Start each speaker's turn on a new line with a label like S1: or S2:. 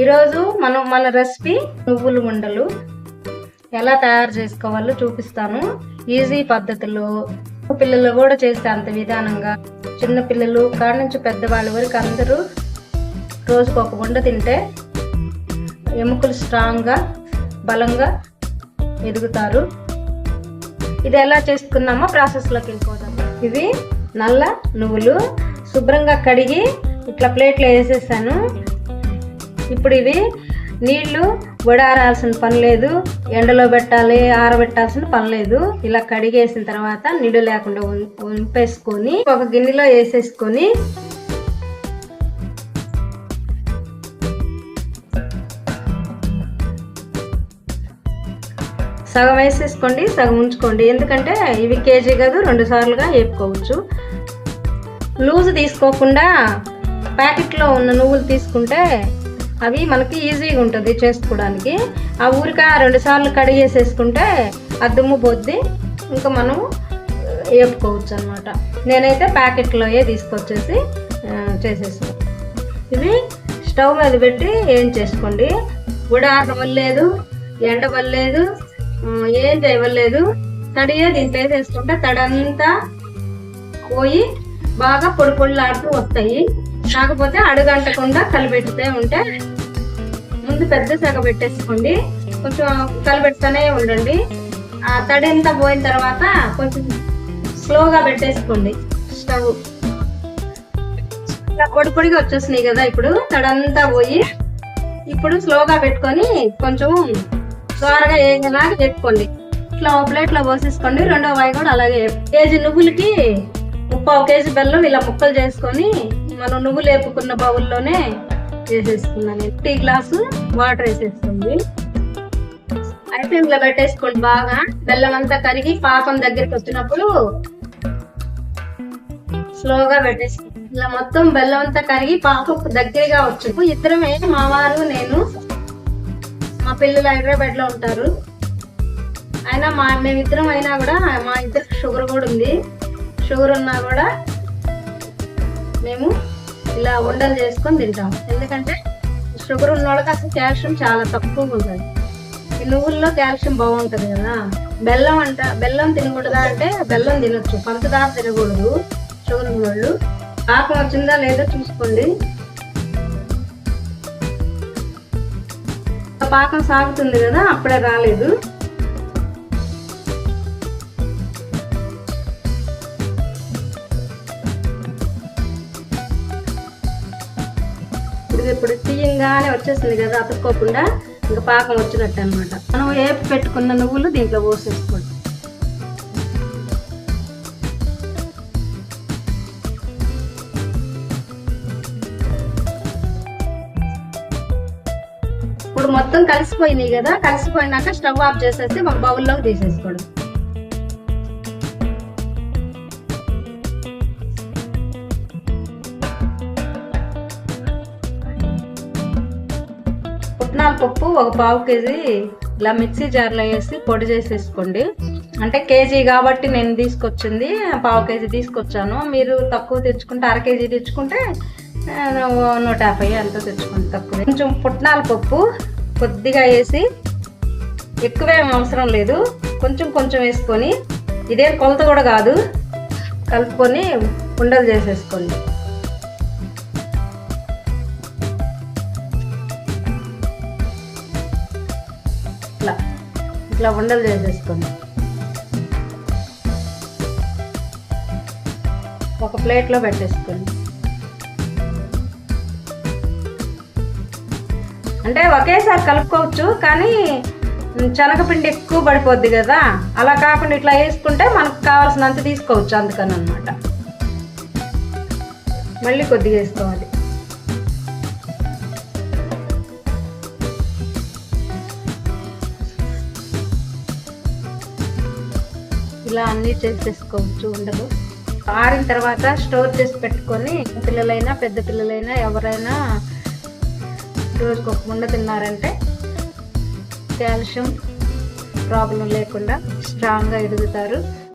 S1: ఈరోజు మనం మన రెసిపీ నువ్వులు ఉండలు ఎలా తయారు చేసుకోవాలో చూపిస్తాను. ఈజీ పద్ధతిలో పిల్లలు కూడా చేస్తే అంత విధానంగా చిన్న పిల్లలు కాడ నుంచి పెద్దవాళ్ళ వరకు అందరూ రోజుకు ఒక ఉండ తింటే ఎముకలు స్ట్రాంగ్గా బలంగా ఎదుగుతారు. ఇది ఎలా చేసుకున్నామో ప్రాసెస్లోకి వెళ్ళిపోదాం. ఇవి నల్ల నువ్వులు శుభ్రంగా కడిగి ఇట్లా ప్లేట్లో వేసేసాను. ఇప్పుడు ఇవి నీళ్ళు వడారాల్సిన పని లేదు ఎండలో పెట్టాలి ఆరబెట్టాల్సిన పని లేదు. ఇలా కడిగేసిన తర్వాత నీళ్ళు లేకుండా ఉంపేసుకొని ఒక గిన్నెలో వేసేసుకొని సగం వేసేసుకోండి సగం ఉంచుకోండి. ఎందుకంటే ఇవి కేజీ కాదు రెండు సార్లుగా వేపుకోవచ్చు. లూజ్ తీసుకోకుండా ప్యాకెట్లో ఉన్న నువ్వులు తీసుకుంటే అవి మనకి ఈజీగా ఉంటుంది చేసుకోవడానికి. ఆ ఊరిక రెండు సార్లు కడిగేసేసుకుంటే ఆ దుమ్ము ఇంకా మనం వేపుకోవచ్చు అనమాట నేనైతే ప్యాకెట్లోయే తీసుకొచ్చేసి చేసేసాను ఇవి స్టవ్ మీద పెట్టి ఏం చేసుకోండి? ఉడారడం వల్లేదు ఎండ ఏం చేయవలేదు. తడియే దీంట్లో వేసేసుకుంటే తడంతా పోయి బాగా పొడి పొడిలాడుతూ వస్తాయి. కాకపోతే అడుగంటకుండా కలిపెడుతూ ఉంటే ముందు పెద్ద సగ పెట్టేసుకోండి. కొంచెం కలిపెడుతూనే ఉండండి. ఆ తడి అంతా పోయిన తర్వాత కొంచెం స్లోగా పెట్టేసుకోండి. స్టవ్. ఇలా పొడి పొడిగా వచ్చేసినాయి కదా ఇప్పుడు. తడంతా పోయి ఇప్పుడు స్లోగా పెట్టుకొని కొంచెం త్వరగా వేగేలాగా పెట్టుకోండి ఇట్లా ఒక ప్లేట్లో పోసేసుకోండి. రెండో వాయి కూడా అలాగే. కేజీ నువ్వులకి ముప్పావు కేజీ బెల్లం ఇలా ముక్కలు చేసుకొని మనం నువ్వులు వేపుకున్న బౌల్లోనే వేసేసుకున్నాను టీ గ్లాసు వాటర్ వేసేస్తుంది. అయితే ఇలా పెట్టేసుకోండి బాగా. బెల్లం అంతా కరిగి పాకం దగ్గరికి వచ్చినప్పుడు స్లోగా పెట్టేసుకోండి. ఇలా మొత్తం బెల్లం అంతా కరిగి పాపం దగ్గరగా వచ్చింది ఇద్దరమే మా వారు నేను మా పిల్లలు హైదరాబాద్లో ఉంటారు. అయినా మా మేమిద్దరం అయినా కూడా మా ఇద్దరికి షుగర్ కూడా ఉంది. షుగర్ ఉన్నా కూడా మేము ఇలా ఉండలు చేసుకొని తింటాం. ఎందుకంటే షుగర్ ఉన్న వాళ్ళకి అసలు కాల్షియం చాలా తక్కువగా ఉంటుంది. ఈ నువ్వుల్లో కాల్షియం బాగుంటుంది కదా. బెల్లం అంట బెల్లం తినకూడదా అంటే బెల్లం తినొచ్చు. పంచదార తినకూడదు షుగర్ ఉన్న వాళ్ళు. పాపం వచ్చిందా లేదో చూసుకోండి. పాకం సాగుతుంది కదా అప్పుడే రాలేదు. ఇది ఇప్పుడు తీయంగానే వచ్చేసింది కదా అతుక్కోకుండా ఇంకా పాకం వచ్చినట్టు అనమాట మనం వేపు పెట్టుకున్న నువ్వులు దీంట్లో పోసేసుకోండి. ఇప్పుడు మొత్తం కలిసిపోయినాయి కదా కలిసిపోయినాక స్టవ్ ఆఫ్ చేసేసి ఒక బౌల్లోకి తీసేసుకోవడం. పుట్నాల పప్పు ఒక పావు కేజీ ఇలా మిక్సీ జార్లో వేసి పొడి చేసేసుకోండి. అంటే కేజీ కాబట్టి నేను తీసుకొచ్చింది పావు కేజీ తీసుకొచ్చాను. మీరు తక్కువ తెచ్చుకుంటే అర కేజీ తెచ్చుకుంటే నూట యాభై అంత తెచ్చుకోండి తక్కువ. కొంచెం పుట్నాల పప్పు కొద్దిగా వేసి ఎక్కువేం అవసరం లేదు. కొంచెం కొంచెం వేసుకొని ఇదేం కొలత కూడా కాదు. కలుపుకొని ఉండలు చేసేసుకోండి. ఇట్లా ఇట్లా ఉండలు చేసేసుకోండి ఒక ప్లేట్లో పెట్టేసుకోండి అంటే ఒకేసారి కలుపుకోవచ్చు కానీ శనగపిండి ఎక్కువ పడిపోద్ది కదా. అలా కాకుండా ఇట్లా వేసుకుంటే మనకు కావాల్సినంత తీసుకోవచ్చు అందుకని అనమాట మళ్ళీ కొద్దిగా వేసుకోవాలి. ఇలా అన్నీ చేసేసుకోవచ్చు ఉండదు. ఆరిన తర్వాత స్టోర్ చేసి పెట్టుకొని పిల్లలైనా పెద్ద పిల్లలైనా ఎవరైనా రోజుకు ఒక ముండ తిన్నారంటే కాల్షియం ప్రాబ్లం లేకుండా స్ట్రాంగ్గా ఎదుగుతారు.